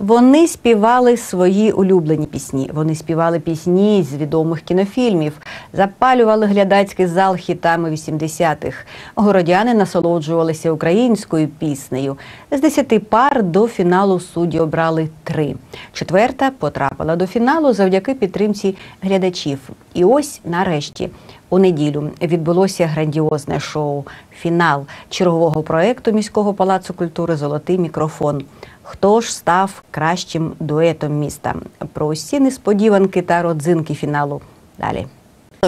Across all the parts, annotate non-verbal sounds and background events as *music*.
Вони співали свої улюблені пісні. Вони співали пісні з відомих кінофільмів, запалювали глядацький зал хітами 80-х. Городяни насолоджувалися українською піснею. З десяти пар до фіналу судді обрали три. Четверта потрапила до фіналу завдяки підтримці глядачів. І ось нарешті. У неділю відбулося грандіозне шоу фінал чергового проекту міського палацу культури Золотий мікрофон Хто ж став кращим дуетом міста? Про усі несподіванки та родзинки фіналу. Далі.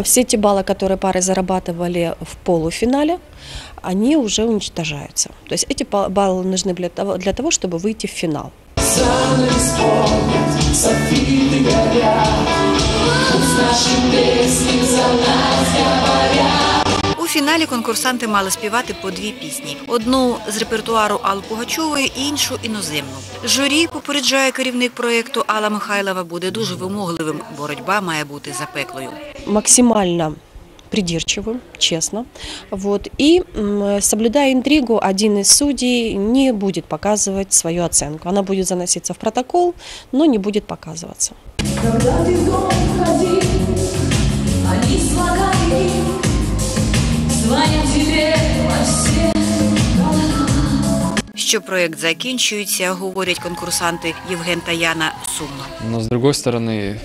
Все те баллы, которые пары зарабатывали в полуфинале, они уже уничтожаются. То есть эти па- баллы нужны для того, для того чтобы выйти в финал. У фіналі конкурсанти мали співати по дві пісні: одну з репертуару Алли Пугачової, іншу іноземну. Журі попереджає керівник проєкту Алла Михайлова буде дуже вимогливим. Боротьба має бути запеклою. Максимально придирчивым, честно. Вот. И м, соблюдая интригу, один из судей не будет показывать свою оценку. Она будет заноситься в протокол, но не будет показываться. Когда ты в дом входи, они слагали, Що проєкт закінчується, говорять конкурсанти Євген та Яна сумно. Но с другой стороны,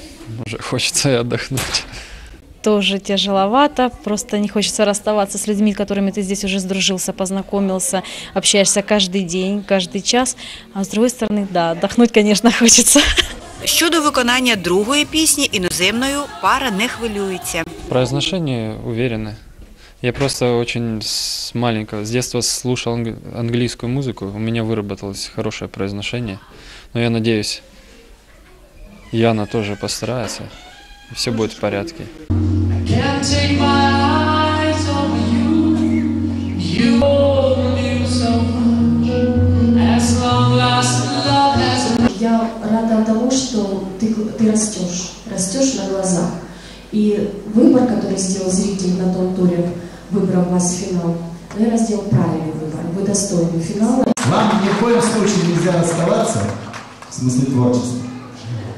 уже хочется и отдохнуть. тоже тяжеловато, просто не хочется расставаться с людьми, с которыми ты здесь уже сдружился, познакомился, общаешься каждый день, каждый час. А с другой стороны, да, отдохнуть, конечно, *laughs* хочется. Щодо виконання другої пісні іноземною пара не хвилюється. Произношение уверенно. Я просто очень с маленького, с детства слушал анг- английскую музыку, у меня выработалось хорошее произношение. Но я надеюсь, Яна тоже постарается, и все будет в порядке. Я рада того, что ты, ты растешь, растешь на глазах. И выбор, который сделал зритель на том туре, выбрав вас в финал, наверное, сделал правильный выбор. Вы достойны финала. Вам ни в коем случае нельзя расставаться, в смысле творчества.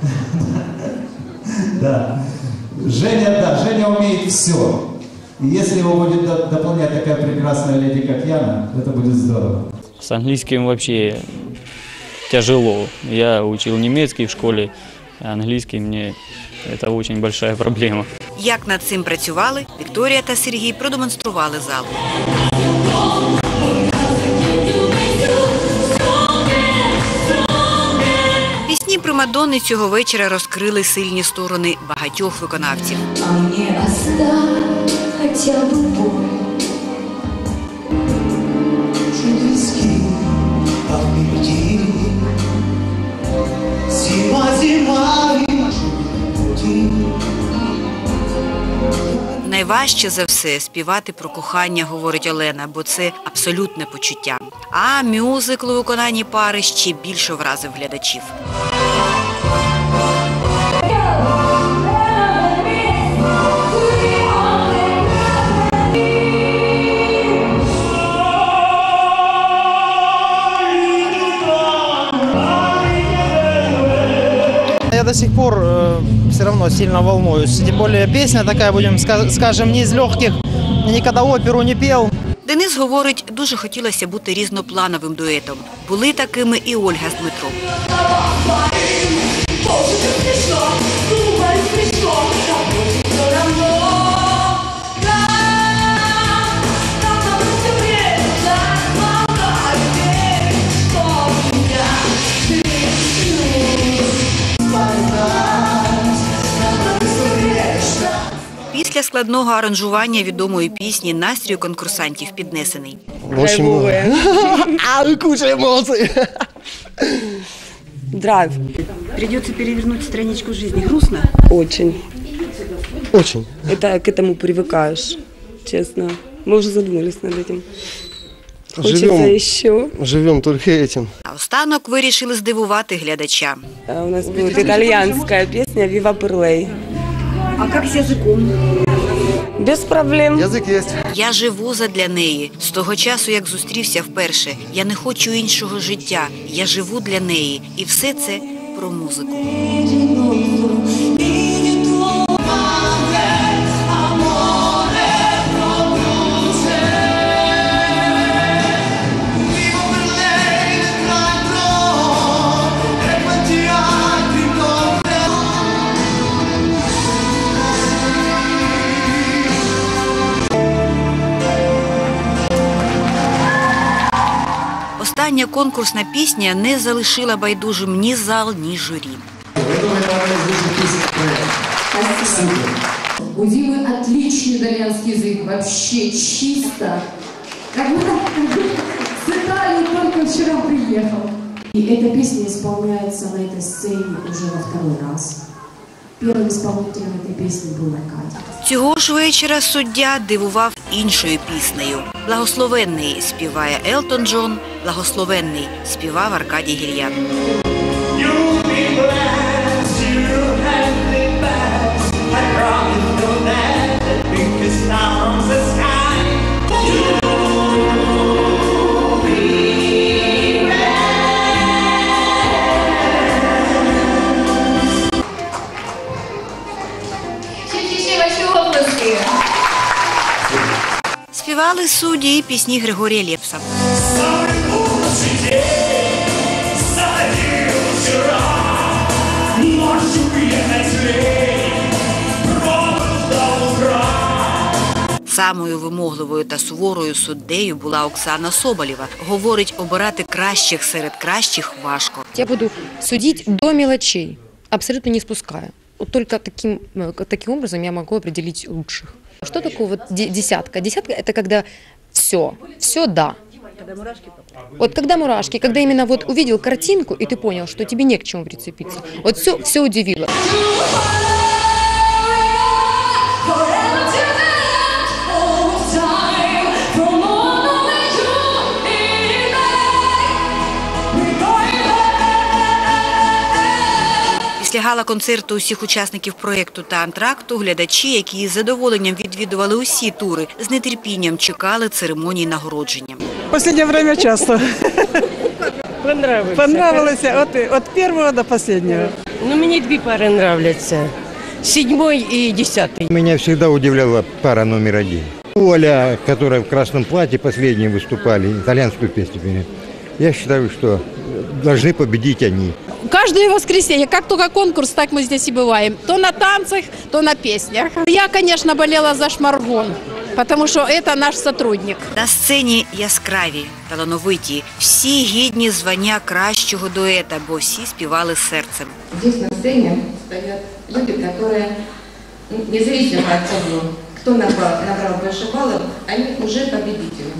*laughs* Да. Женя, да, Женя умеет все. И если его будет до- дополнять такая прекрасная леди, как Яна, это будет здорово. С английским вообще тяжело. Я учил немецкий в школе, а английский мне это дуже велика проблема. Як над цим працювали, Вікторія та Сергій продемонстрували залу. Пісні Примадонни цього вечора розкрили сильні сторони багатьох виконавців. А мені оставь хоча б боль. Найважче за все співати про кохання, говорить Олена, бо це абсолютне почуття. А мюзикл у виконанні пари ще більше вразив глядачів. Я до сих пор все равно сильно волнуюсь. Тем более песня такая, будем скажем, не из легких. Я никогда оперу не пел. Денис говорить, дуже хотілося бути різноплановим дуетом. Були такими і Ольга з Дмитром. складного аранжування відомої пісні настрій у конкурсантів піднесений. Очень много. А, *laughs* куча эмоций. Драйв. Придется перевернуть страничку жизни. Грустно? Очень. Очень. Это к этому привыкаешь, честно. Мы уже задумались над этим. Живем, еще. живем только этим. А останок вирішили здивувати глядача. У нас будет итальянская песня «Вива Перлей». А як з язиком? Без проблем. Язик є. Я живу задля неї. З того часу, як зустрівся вперше. Я не хочу іншого життя. Я живу для неї. І все це про музику. Остання конкурсна пісня не залишила байдужим ні зал, ні журі. У Димы отличный итальянский язык, вообще чисто. Как будто с Италии только вчера приехал. И эта песня исполняется на этой сцене уже во второй раз. Первым исполнителем этой песни был Аркадий. Цього ж вечора суддя дивував іншою піснею. Благословенний співає Елтон Джон, благословенний співав Аркадій Гільян. Співали судді пісні Григорія Лєпса. Самою вимогливою та суворою суддею була Оксана Соболєва. Говорить, обирати кращих серед кращих важко. Я буду судить до мелочей, абсолютно не спуская. Вот только таким, таким образом я могу определить лучших. Что такое вот де- десятка? Десятка – это когда все, все да. Вот когда мурашки, когда именно вот увидел картинку, и ты понял, что тебе не к чему прицепиться. Вот все, все удивило. Після гала-концерту усіх учасників проєкту та антракту глядачі, які із задоволенням відвідували усі тури, з нетерпінням чекали церемонії нагородження. последнее время часто. Понравилось. Понравилось от, от первого до последнего. Ну, мне две пары нравятся. Седьмой и десятый. Меня всегда удивляла пара номер один. Оля, которая в красном платье последние выступали, итальянскую песню пели. Я считаю, что должны победить они. Каждое воскресенье, как только конкурс, так мы здесь и бываем. То на танцах, то на песнях. Я, конечно, болела за Шмаргон, потому что это наш сотрудник. На сцені яскраві, талановиті, всі гідні звання кращого дуета, бо всі співали серцем. Здесь на сцене стоят люди, которые, ну, независимо от того, кто набрал, набрал больше баллов, они уже победители.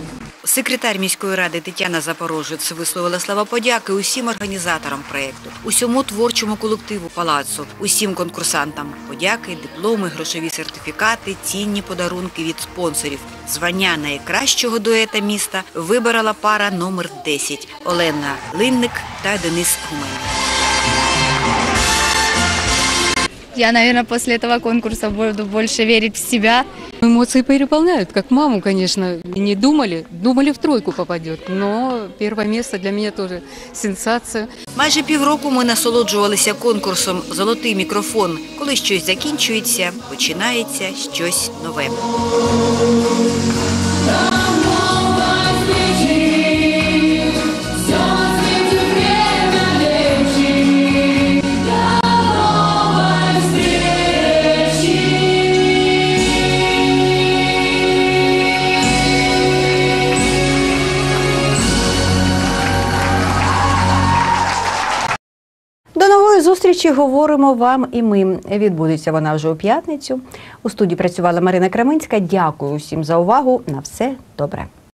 Секретар міської ради Тетяна Запорожець висловила слова подяки усім організаторам проєкту, усьому творчому колективу палацу, усім конкурсантам. Подяки, дипломи, грошові сертифікати, цінні подарунки від спонсорів. Звання найкращого дуета міста вибирала пара номер 10 Олена Линник та Денис Гумен. Я, наверное, после этого конкурса буду больше верить в себя. Эмоции переполняют, как маму, конечно. Не думали, думали в тройку попадет, но первое место для меня тоже сенсация. Майже півроку ми насолоджувалися конкурсом Золотий мікрофон. Коли щось закінчується, починається щось нове. Зустрічі говоримо вам і ми. Відбудеться вона вже у п'ятницю. У студії працювала Марина Краминська. Дякую усім за увагу. На все добре.